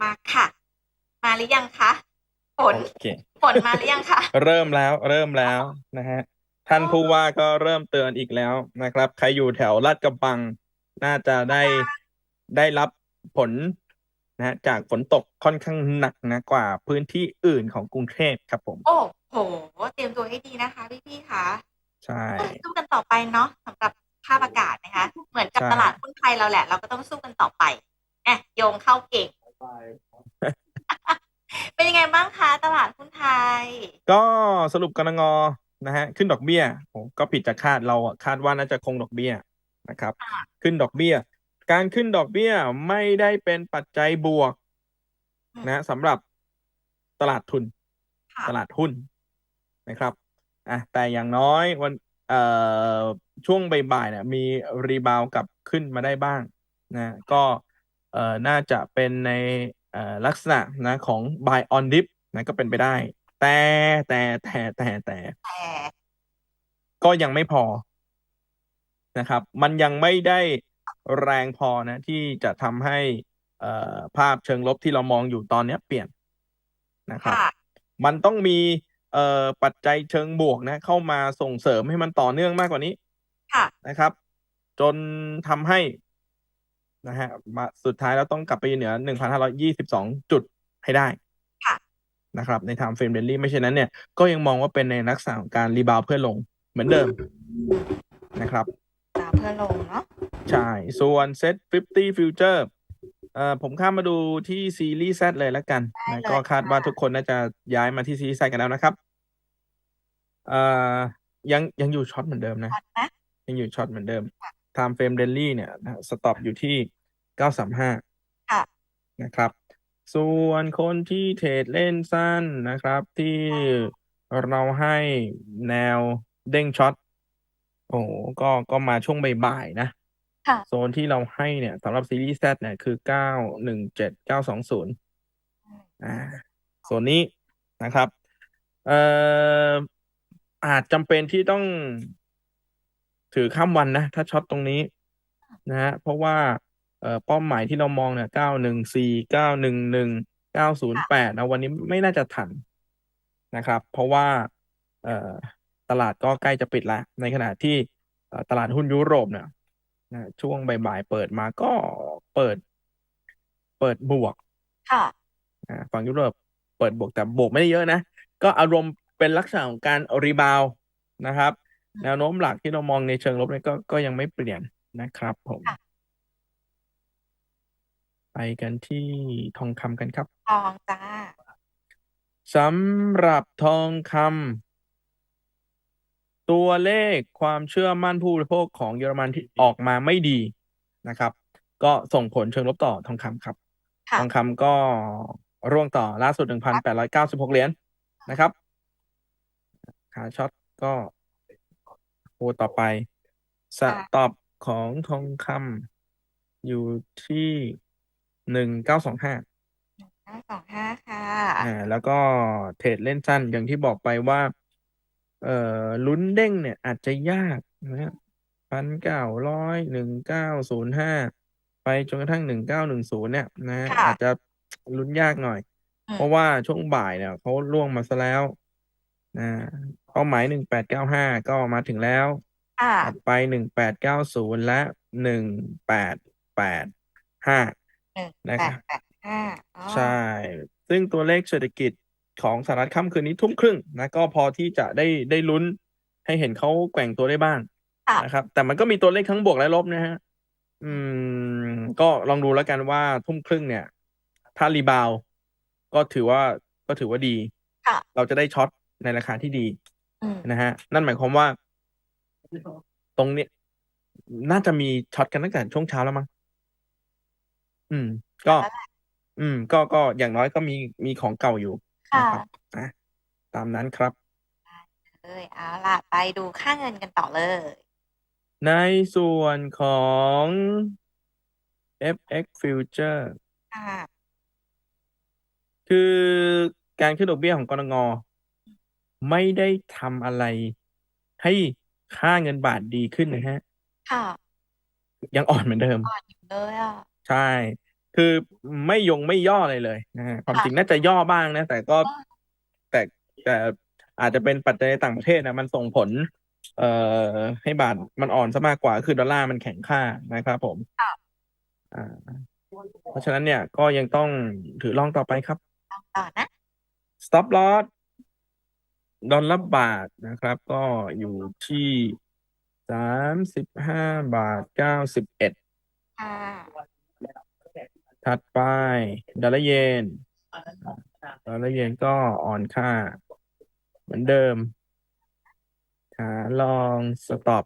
มาค่ะ มาหรือยังคะฝนโอเค ฝนมาหรือยังคะ เริ่มแล้วเริ่มแล้วนะฮะท่านผู้ว่าก็เริ่มเตือนอีกแล้วนะครับ ใครอยู่แถวลาดกระบัง น่าจะได้ได้รับผลนะฮะจากฝนตกค่อนข้างหนักนะกว่าพื้นที่อื่นของกรุงเทพครับผม โอ้โห เตรียมตัวให้ดีนะคะพี่ๆคะใช่ สู้กันต่อไปเนาะสำหรับภาพอากาศนะคะ เหมือนกับใช่ ตลาดหุ้นไทยเราแหละ เราก็ต้องสู้กันต่อไปแอะโยงเข้าเก่ง เป็นยังไงบ้างคะ ตลาดหุ้นไทย ก็สรุปกรงนะฮะขึ้นดอกเบี้ยโอ้ก็ผิดจากคาดเราอะคาดว่าน่าจะคงดอกเบี้ยนะครับค่ะขึ้นดอกเบี้ย การขึ้นดอกเบี้ยไม่ได้เป็นปัจจัยบวกอืมนะสำหรับตลาดทุนค่ะตลาดหุ้นนะครับอะแต่อย่างน้อยวันเอ่อช่วงบ่ายๆเนี่ยมีรีบาวกลับขึ้นมาได้บ้างนะก็ เอ่อน่าจะเป็นในเอ่อลักษณะนะของ buy on dip นะก็เป็นไปได้ แต่แต่แต่แต่แต่แต่ก็ยังไม่พอนะครับ มันยังไม่ได้แรงพอนะ ที่จะทำให้เอ่อภาพเชิงลบที่เรามองอยู่ตอนเนี้ยเปลี่ยนนะครับค่ะมันต้องมีเอ่อปัจจัยเชิงบวกนะ เข้ามาส่งเสริมให้มันต่อเนื่องมากกว่านี้ค่ะนะครับ จนทำให้ นะฮะมาสุดท้ายแล้วต้องกลับไปเหนือ1,522จุดให้ได้ค่ะนะครับในทางเฟรมเดลลี่ไม่เช่นนั้นเนี่ยก็ยังมองว่าเป็นในลักษณะของการรีบาวเพื่อลงเหมือนเดิมนะครับตามเพื่อลงเนาะใช่ ส่วน Set 50 Future เอ่อผมข้ามมาดูที่ซีรีส์ Z เลยแล้วกันนะก็คาดว่าทุกคนน่าจะย้ายมาที่ซีรีส์ Z กันแล้วนะครับเอ่อยังยังอยู่ช็อตเหมือนเดิมนะช็อตนะยังอยู่ช็อตเหมือนเดิม Time Frame Daily เนี่ยสต็อปอยู่ที่935ค่ะนะครับ ส่วนคนที่เทรดเล่นสั้นนะครับ ที่เราให้แนวเด้งช็อตโอ้โหก็ก็มาช่วงบ่ายๆนะค่ะโซนที่เราให้เนี่ยสำหรับซีรีส์ Z เนี่ยคือเก้าหนึ่งเจ็ดเก้าสองศูนย์อ่าโซนนี้นะครับ เอ่ออาจจำเป็นที่ต้อง ถือข้ามวันนะ ถ้าช็อตตรงนี้นะฮะเพราะว่าเอ่อเป้าหมายที่เรามองเนี่ยเก้าหนึ่งสี่เก้าหนึ่งหนึ่งเก้าศูนย์แปดนะวันนี้ไม่น่าจะทันนะครับ เพราะว่าเอ่อตลาดก็ใกล้จะปิดแล้วในขณะที่เอ่อตลาดหุ้นยุโรปเนี่ยนะช่วงบ่ายๆเปิดมาก็เปิด เปิดบวกค่ะอ่าฝั่งยุโรปเปิดบวกแต่บวกไม่ได้เยอะนะ ก็อารมณ์เป็นลักษณะของการรีบาวนะครับ แนวโน้มหลักที่เรามองในเชิงลบเนี่ยก็ก็ยังไม่เปลี่ยนนะครับผมค่ะไปกันที่ทองคำกันครับ ทองจ้าสำหรับทองคำตัวเลขความเชื่อมั่นผู้บริโภคของเยอรมันที่ออกมาไม่ดีนะครับ ก็ส่งผลเชิงลบต่อทองคำครับค่ะทองคำก็ร่วงต่อล่าสุด1,896เหรียญนะครับขาช็อตก็ โอต่อไปสต็อปของทองคำอยู่ที่1925ห้าสองห้าค่ะ อ่าแล้วก็เทรดเล่นสั้นอย่างที่บอกไปว่า เอ่อลุ้นเด้งเนี่ย อาจจะยากนะพันเก้าร้อยหนึ่งเก้าศูนย์ห้าไปจนกระทั่งหนึ่งเก้าหนึ่งศูนย์เนี่ยนะค่ะ อาจจะลุ้นยากหน่อย อืมเพราะว่าช่วงบ่ายเนี่ยเขาล่วงมาซะแล้ว นะเป้าหมายหนึ่งแปดเก้าห้าก็มาถึงแล้วค่ะถัดไปหนึ่งแปดเก้าศูนย์และหนึ่งแปดแปดห้า หนึ่งนะแปครัดบ แปดห้าอ๋อใช่ ซึ่งตัวเลขเศรษฐกิจของสหรัฐค่ำคืนนี้ทุ่มครึ่งนะก็พอที่จะได้ได้ลุ้นให้เห็นเขาแกว่งตัวได้บ้างค่ะนะครับ แต่มันก็มีตัวเลขทั้งบวกและลบนะฮะ อืม ก็ลองดูแล้วกันว่าทุ่มครึ่งเนี่ย ถ้ารีบาวด์ก็ถือว่าก็ถือว่าดี ค่ะ เราจะได้ช็อต ในราคาที่ดีอืมนะฮะ นั่นหมายความว่า ตรงเนี้ยน่าจะมีช็อตกันตั้งแต่ช่วงเช้าแล้วมั้งอืม ก็แล้วแหละอืม ก็ก็อย่างน้อยก็มีมีของเก่าอยู่ค่ะนะครับอะตามนั้นครับ เอ้ยเอาล่ะ ไปดูค่าเงินกันต่อเลย ในส่วนของ FX Future ค่ะ คือการขึ้นดอกเบี้ยของกรง ไม่ได้ทำอะไรให้ค่าเงินบาทดีขึ้นนะฮะค่ะ ยังอ่อนเหมือนเดิม อ่อนอยู่เลยอะใช่ คือไม่ยงไม่ย่อเลยเลยนะฮะความค่ะ จริงน่าจะย่อบ้างนะ แต่ก็แต่ แต่อาจจะเป็นปัจจัยในต่างประเทศนะมันส่งผล เอ่อ ให้บาทมันอ่อนซะมากกว่า คือดอลลาร์มันแข็งค่านะครับผม ค่ะ อ่า เพราะฉะนั้นเนี่ยก็ยังต้องถือลองต่อไปครับ ต่อนะ stop loss ดอลลาร์บาทนะครับ ก็อยู่ที่สามสิบห้าบาทเก้าสิบเอ็ดค่ะถัดไปดอลลาร์เยนดอลลาร์เยนก็อ่อนค่า เหมือนเดิมขาลองสต็อป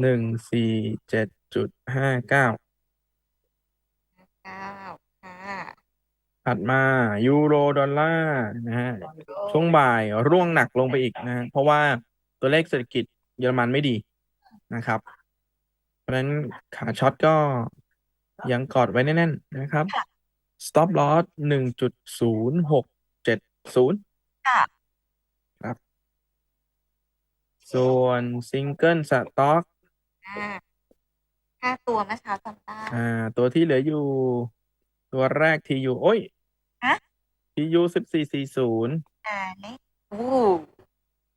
หนึ่งสี่เจ็ดจุดห้าเก้าเก้าค่ะ ถัดมายูโรดอลลาร์นะฮะช่วงบ่ายร่วงหนักลงไปอีกนะฮะเพราะว่าตัวเลขเศรษฐกิจเยอรมันไม่ดีนะครับ เพราะฉะนั้นขาช็อตก็ยังกอดไว้แน่นๆนะครับ stop loss หนึ่งจุดศูนย์หกเจ็ดศูนย์ค่ะครับ ส่วนซิงเกิลสต็อกอ่าห้าตัวเมื่อเช้าจำได้อ่า ตัวที่เหลืออยู่ ตัวแรก TU โอ้ยฮะ TU สิบสี่สี่ศูนย์อ่านี่อู้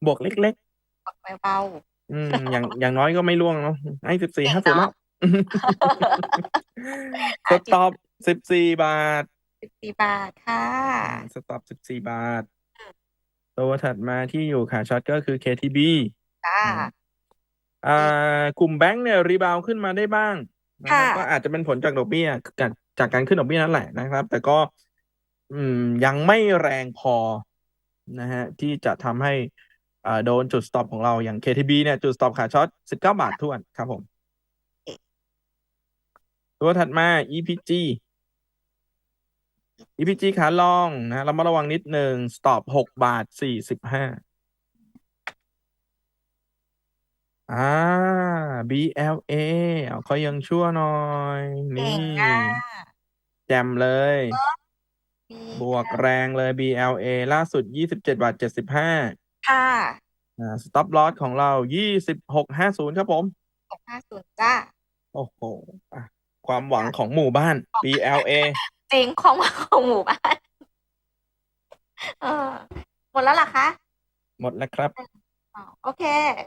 บวกเล็ก กดเบาๆ อืม อย่างอย่างน้อยก็ไม่ร่วงเนาะไอ้สิบสี่เก่งห้าศูนย์เนาะแล้วสต็อปสิบสี่บาท สิบสี่บาทค่ะ สต็อปสิบสี่บาท ตัวถัดมาที่อยู่ขาช็อตก็คือ KTB จ้า อ่ากลุ่มแบงก์เนี่ยรีบาวขึ้นมาได้บ้างนะครับค่ะ ก็อาจจะเป็นผลจากดอกเบี้ยจากจากการขึ้นดอกเบี้ยนั่นแหละนะครับ แต่ก็ อืม ยังไม่แรงพอนะฮะที่จะทำให้อ่าโดนจุดสต็อปของเราอย่าง KTB เนี่ย จุดสต็อปขาช็อตสิบเก้าบาททวนครับผม ตัวถัดมา EPG EPG ขาลองนะเรามาระวังนิดหนึ่งสต็อปหกบาทสี่สิบห้าอ่า BLA เอาเขายังชั่วหน่อยเก่นี่งอะแจมเลยมี บวกแรงเลย BLA ล่าสุดยี่สิบเจ็ดบาทเจ็ดสิบห้าค่ะอ่า stop loss ของเรายี่สิบหกห้าศูนย์ครับผม หกห้าศูนย์จ้าโอ้โหอะความหวังของหมู่บ้าน BLA จริงของของหมู่บ้านเออหมดแล้วเหรอคะ หมดแล้วครับ อ๋อโอเค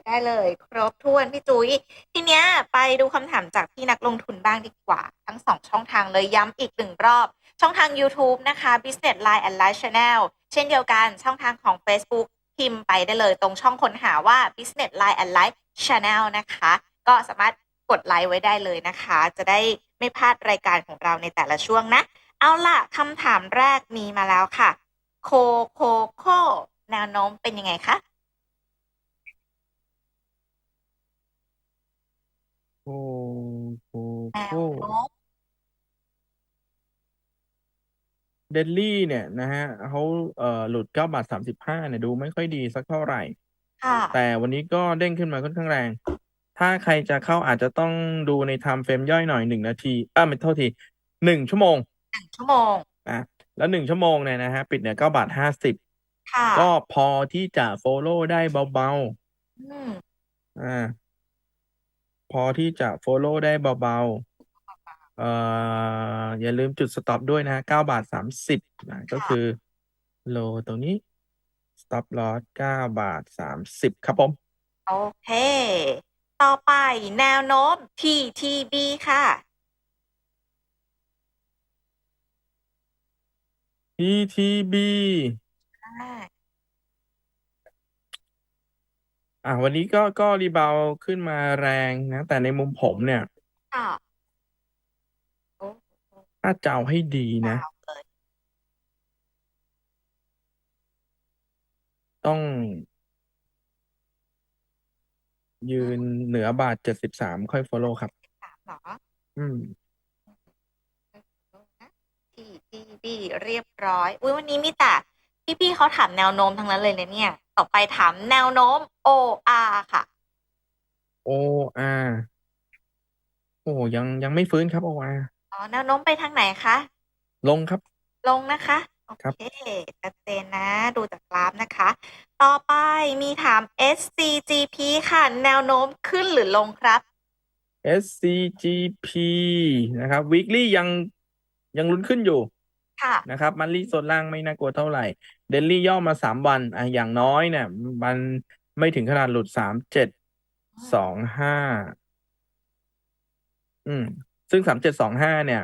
ได้เลย ครบถ้วนพี่จุ้ยทีเนี้ย ไปดูคำถามจากพี่นักลงทุนบ้างดีกว่า ทั้งสองช่องทางเลยย้ำอีกหนึ่งรอบ ช่องทาง YouTube นะคะ Business Line and Live Channel เช่นเดียวกันช่องทางของ Facebook พิมพ์ไปได้เลยตรงช่องค้นหาว่า Business Line and Live Channel นะคะ ก็สามารถกดไลค์ไว้ได้เลยนะคะ จะได้ไม่พลาดรายการของเราในแต่ละช่วงนะ เอาล่ะคำถามแรกมีมาแล้วค่ะ โคโคโคแนวโน้มเป็นยังไงคะโอ้โหแนโอ้วโน้ม เดลลี่เนี่ยนะฮะเขาเอ่อหลุดเก้าบาทสามสิบห้าเนี่ยดูไม่ค่อยดีสักเท่าไหร่ ค่ะ แต่วันนี้ก็เด้งขึ้นมาค่อนข้างแรง ถ้าใครจะเข้าอาจจะต้องดูในไทม์เฟรมย่อยหน่อยหนึ่งนาทีเออไม่โทษทีหนึ่งชั่วโมงหนึ่งชั่วโมง นะแล้วหนึ่งชั่วโมงเนี่ยนะฮะปิดเนี่ยเก้าบาทห้าสิบค่ะก็พอที่จะโฟลโล่ได้เบาอืม ๆอ่าพอที่จะโฟลโล่ได้เบาๆ เอ่ออย่าลืมจุดสต็อปด้วยนะเก้าบาทสามสิบนะก็คือโลตรงนี้ stop loss เก้าบาทสามสิบครับผม โอเค ต่อไปแนวโน้ม TTB ค่ะ TTB อ่า อะวันนี้ก็ก็รีบาวด์ขึ้นมาแรงนะ แต่ในมุมผมเนี่ย ค่ะโอ้ ถ้าจะเอาให้ดีนะยาวเลยต้องยืนเหนือบาทเจ็ดสิบสามค่อย follow ครับ สามเหรออืม TTB เรียบร้อยอุ้ยวันนี้มีแต่พี่ๆเขาถามแนวโน้มทั้งนั้นเลยนะเนี่ย ต่อไปถามแนวโน้ม OR ค่ะ OR โอ้ยังยังไม่ฟื้นครับ OR อ๋อแนวโน้มไปทางไหนคะ ลงครับ ลงนะคะ โอครับ เคชัดเจนนะ ดูจากกราฟนะคะ ต่อไปมีถาม SCGP ค่ะ แนวโน้มขึ้นหรือลงครับ SCGP นะครับ weekly ยังยังลุ้นขึ้นอยู่ ค่ะ นะครับมันลี่โซนล่างไม่น่ากลัวเท่าไหร่ เดลี่ย่อมาสามวันอะอย่างน้อยเนี่ย มันไม่ถึงขนาดหลุดสามเจ็ดสองห้าอืม ซึ่งสามเจ็ดสองห้าเนี่ย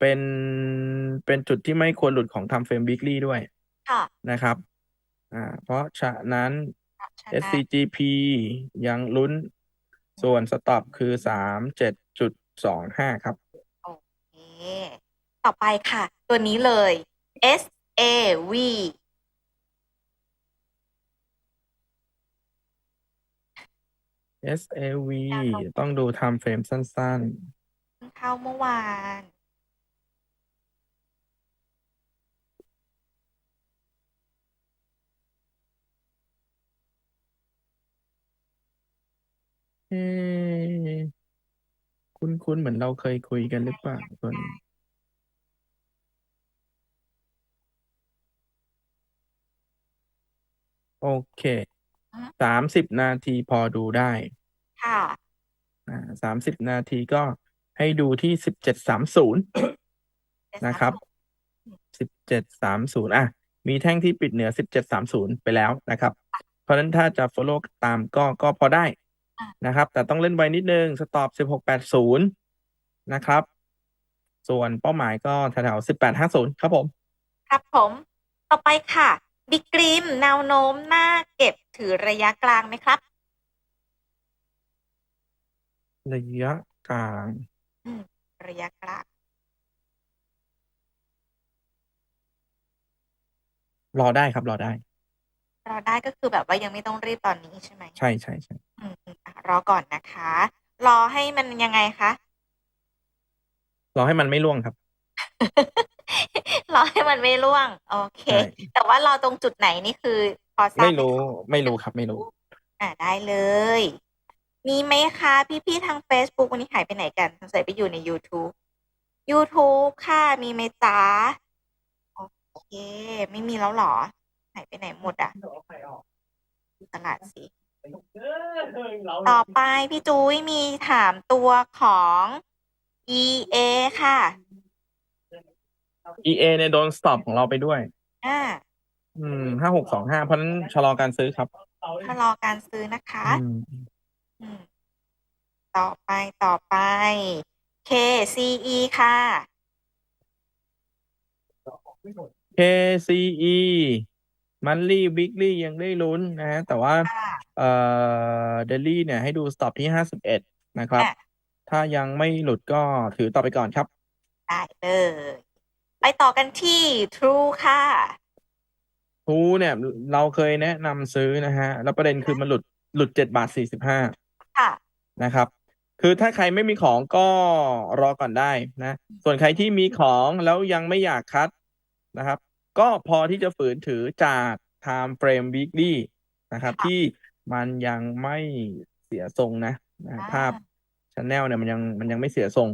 เป็นเป็นจุดที่ไม่ควรหลุดของทำเฟรม weekly ด้วยค่ะนะครับ อ่า เพราะฉะนั้นชนะ SCGP ยังลุ้น ส่วนสต็อปคือสามเจ็ดจุดสองห้าครับ โอเค ต่อไปค่ะ ตัวนี้เลย S A V SAV ดาวลงต้องดูไทม์เฟรมสั้นเพิ่ง เข้าเมื่อวานๆเอ๊ะคุ้นๆเหมือนเราเคยคุยกันหรือเปล่าตัวนี้ โอเคอืมสามสิบนาทีพอดูได้ ค่ะ อ่าสามสิบนาทีก็ ให้ดูที่สิบเจ็ดสามศูนย์นะครับสิบเจ็ดสามศูนย์อะ มีแท่งที่ปิดเหนือสิบเจ็ดสามศูนย์ไปแล้วนะครับ เพราะฉะนั้นถ้าจะ follow ตามก็ก็พอได้อะนะครับ แต่ต้องเล่นไวนิดนึงสต็อปสิบหกแปดศูนย์นะครับ ส่วนเป้าหมายก็แถวๆสิบแปดห้าศูนย์ครับผม ครับผม ต่อไปค่ะบิ๊กริมแนวโน้มน่าเก็บถือระยะกลางไหมครับ ระยะกลางอืม ระยะกลางรอได้ครับ รอได้ รอได้ก็คือแบบว่ายังไม่ต้องรีบตอนนี้ใช่ไหมใช่ใช่ใช่อืมอืมอะรอก่อนนะคะ รอให้มันยังไงคะ รอให้มันไม่ร่วงครับ รอให้มันไม่ร่วง โอเค ใช่ แต่ว่ารอตรงจุดไหนนี่คือ พอทราบไม่ไหมรู้ไม่รู้ครับ ไม่รู้ อ่าได้เลย มีไหมคะ พี่ๆทาง Facebook วันนี้หายไปไหนกันสงสัยไปอยู่ใน YouTube YouTube ค่ะ มีไหมจ๊ะโอเค ไม่มีแล้วเหรอ หายไปไหนหมดอะดูตลาดสิ ต่อไปพี่จุ้ยมีถามตัวของ EA ค่ะ EA เนี่ยโดนสต็อปของเราไปด้วย อ่า อืมห้าหกสองห้าเพราะฉะนั้นชะลอการซื้อครับชะลอการซื้อนะคะอืมอืม ต่อไปต่อไป KCE ค่ะ KCE มันลี่วิกลี่ยังได้ลุ้นนะฮะแต่ว่าค่ะเอ่อเดลี่เนี่ยให้ดูสต็อปที่ห้าสิบเอ็ดนะครับอะถ้ายังไม่หลุดก็ถือต่อไปก่อนครับ ได้เลย ไปต่อกันที่ True ค่ะทูเนี่ยเราเคยแนะนำซื้อนะฮะ แล้วประเด็นคือมันหลุดหลุดเจ็ดบาทสี่สิบห้า ค่ะ นะครับ คือถ้าใครไม่มีของก็รอก่อนได้นะ ส่วนใครที่มีของแล้วยังไม่อยากคัดนะครับ ก็พอที่จะฝืนถือจาก time frame weekly นะครับ ค่ะที่มันยังไม่เสียทรงนะนะ อ่าภาพชแนลเนี่ยมันยังมันยังไม่เสียทรง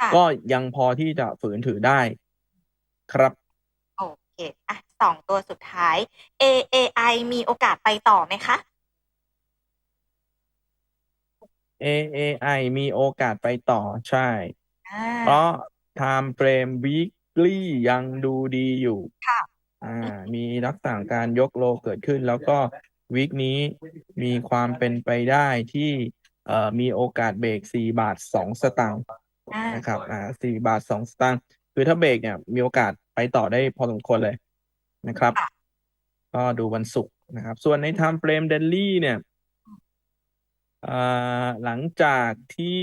ค่ะ ก็ยังพอที่จะฝืนถือได้ ครับ โอเค อะสองตัวสุดท้าย AAI มีโอกาสไปต่อไหมคะ AAI มีโอกาสไปต่อใช่ อ่า เพราะ time frame weekly ยังดูดีอยู่ ค่ะอ่า มีลักษณะการยกโลเกิดขึ้น แล้วก็วีคนี้มีความเป็นไปได้ที่เอ่อมีโอกาสเบรก4บาท2สตางค์อ่านะครับอ่า4บาท2สตางค์คือถ้าเบรกเนี่ยมีโอกาสไปต่อได้พอสมควรเลยนะครับค่ะก็ดูวันศุกร์นะครับ ส่วนใน time frame daily เนี่ยเอ่อหลังจากที่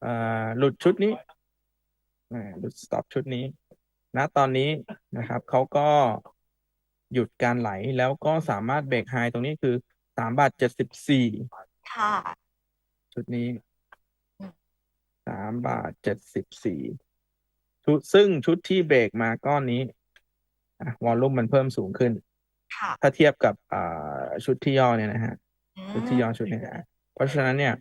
เอ่อหลุดชุดนี้อ่าหลุด stop ชุดนี้ณตอนนี้นะครับเขาก็หยุดการไหลแล้วก็สามารถเบรกไฮตรงนี้คือสามบาทเจ็ดสิบสี่ค่ะชุดนี้อืมสามบาทเจ็ดสิบสี่ชุดซึ่งชุดที่เบรกมาก้อนนี้อะวอลลุ่มมันเพิ่มสูงขึ้น ค่ะ ถ้าเทียบกับอ่าชุดที่ย่อเนี่ยนะฮะอื ที่ย้อนชุดนี้ยเพราะฉะนั้นเนี่ย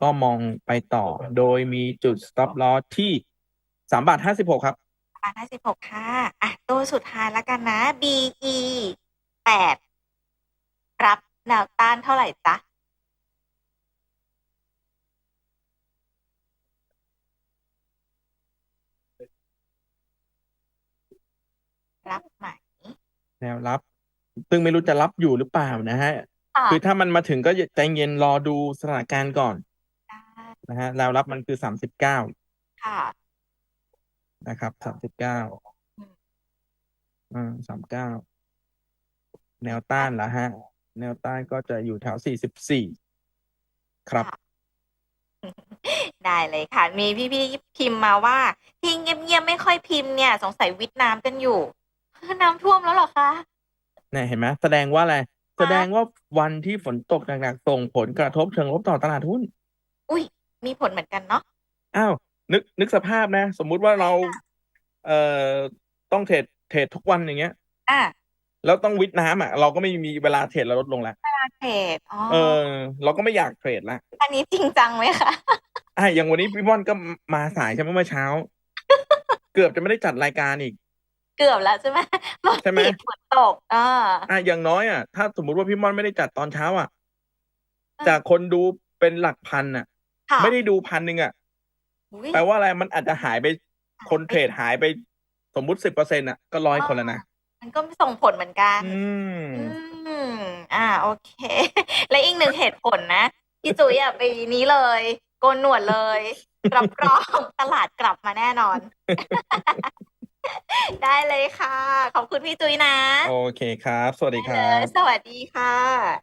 ก็มองไปต่อโดยมีจุด stop loss ที่สามบาทห้าสิบหกครับบาทห้าสิบหกค่ะ อะ ตัวสุดท้ายแล้วกันนะ BE แปดรับแนวต้านเท่าไหร่จ๊ะรับไหมแนวรับ ซึ่งไม่รู้จะรับอยู่หรือเปล่านะฮะ ค่ะคือถ้ามันมาถึงก็ใจเย็นรอดูสถานการณ์ก่อนได้นะฮะแนวรับมันคือสามสิบเก้าค่ะ นะครับสามสิบเก้าอืมอ่าสามเก้าแนวต้านละฮะ แนวต้านก็จะอยู่แถวสี่สิบสี่ครับค่ะได้เลยค่ะ มีพี่ๆพิมพ์มาว่า ที่เงียบๆไม่ค่อยพิมพ์เนี่ย สงสัยวิทย์น้ำกันอยู่น้ำท่วมแล้วเหรอคะเนี่ยเห็นไหมแสดงว่าอะไร แสดงว่าวันที่ฝนตกหนักๆส่งผลกระทบเชิงลบต่อตลาดหุ้น อุ้ย มีผลเหมือนกันเนาะ อ้าว นึกนึกสภาพนะ สมมุติว่าเรา เอ่อ ต้องเทรดเทรดทุกวันอย่างเงี้ย อะแล้วต้องวิทย์น้ำอะ เราก็ไม่มีเวลาเทรดเราลดลงแล้วเทรด อ๋อ เออ เราก็ไม่อยากเทรดละ อันนี้จริงจังไหมคะ อะอย่างวันนี้พี่ม่อนก็มาสายใช่ไหมเมื่อเช้า เกือบจะไม่ได้จัดรายการอีก เกือบแล้วใช่ไหมรถใช่ไหมติดฝน ตกอ่าอะอย่างน้อยอะถ้าสมมุติว่าพี่ม่อนไม่ได้จัดตอนเช้าอะอ่าจากคนดูเป็นหลักพันอะ ค่ะไม่ได้ดูพันหนึ่งอะอุ๊ยแปลว่าอะไรมันอาจจะหายไปคนเทรดหายไปสมมุติสิบเปอร์เซ็นต์อะก็ร้อยคนแล้วนะมันก็ส่งผลเหมือนกัน อืม อืม อ่า โอเค และอีกหนึ่งเหตุผลนะพี่จุ๋ยอะไปนี้เลย โกนหนวดเลย รับรองตลาดกลับมาแน่นอน ได้เลยค่ะ ขอบคุณพี่จุ๋ยนะ โอเคครับ สวัสดีคได้รัเลยบสวัสดีค่ะ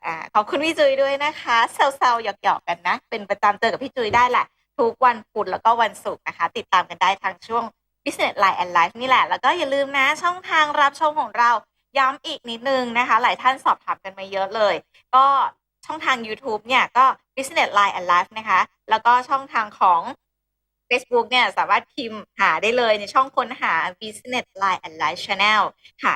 อ่าขอบคุณพี่จุ๋ยด้วยนะคะเซลๆหยอกๆกันนะ เป็นประจำเจอกับพี่จุ๋ยได้แหละ ทุกวันพุธแล้วก็วันศุกร์นะคะ ติดตามกันได้ทางช่วง Business Line and Life นี่แหละ แล้วก็อย่าลืมนะ ช่องทางรับชมของเราย้ำอีกนิดนึงนะคะ หลายท่านสอบถามกันมาเยอะเลย ก็ช่องทาง YouTube เนี่ยก็ Business Line and Life นะคะ แล้วก็ช่องทางของ Facebook เนี่ยสามารถพิมพ์หาได้เลยในช่องค้นหา Business Line and Life Channel หา